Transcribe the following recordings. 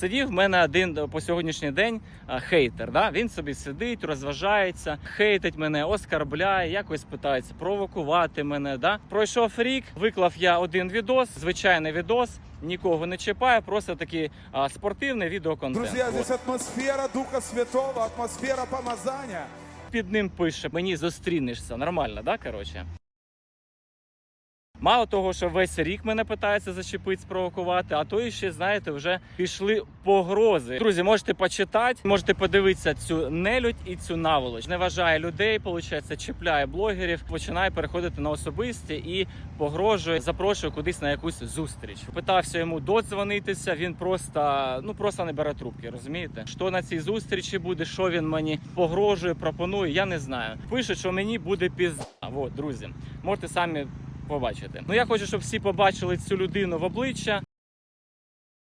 Сидів в мене один по сьогоднішній день хейтер. Да? Він собі сидить, розважається, хейтить мене, оскарбляє, якось питається провокувати мене. Да? Пройшов рік, виклав я один відос, звичайний відос. Нікого не чіпає, просто такий а, спортивний відеоконтент. Друзья, Вот. атмосфера Духа Святого, атмосфера помазания. під ним пише, мені зустрінешся. Нормально, да, коротше? Мало того, що весь рік мене питається зачепити, спровокувати, а то і ще, знаєте, вже пішли погрози. Друзі, можете почитати, можете подивитися цю нелюдь і цю наволоч. Не вважає людей, виходить, чіпляє блогерів, починає переходити на особисті і погрожує, запрошує кудись на якусь зустріч. Питався йому додзвонитися. Він просто ну просто не бере трубки. Розумієте, що на цій зустрічі буде, що він мені погрожує, пропонує. Я не знаю. Пише, що мені буде пізда. Вот, друзі, можете самі побачити. Ну я хочу, щоб всі побачили цю людину в обличчя.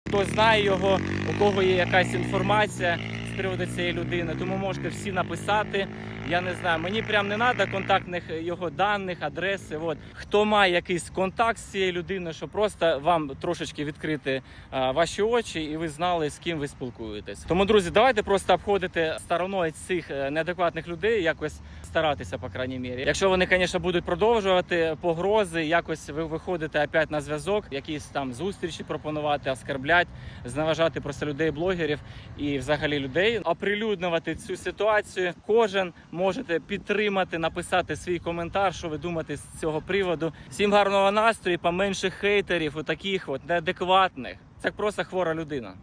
Хто знає його, у кого є якась інформація приводу цієї людини, тому можете всі написати. Я не знаю, мені прям не треба контактних його даних, адреси. От хто має якийсь контакт з цією людиною, щоб просто вам трошечки відкрити а, ваші очі, і ви знали, з ким ви спілкуєтесь. Тому, друзі, давайте просто обходити стороною цих е, неадекватних людей, якось старатися, по крайній мірі. Якщо вони, звісно, будуть продовжувати погрози, якось ви виходите опять на зв'язок, якісь там зустрічі пропонувати, оскарблять, зневажати просто людей, блогерів і взагалі людей, оприлюднювати цю ситуацію. Кожен можете підтримати, написати свій коментар, що ви думаєте з цього приводу. Всім гарного настрою, поменше хейтерів, у таких от неадекватних. Це просто хвора людина.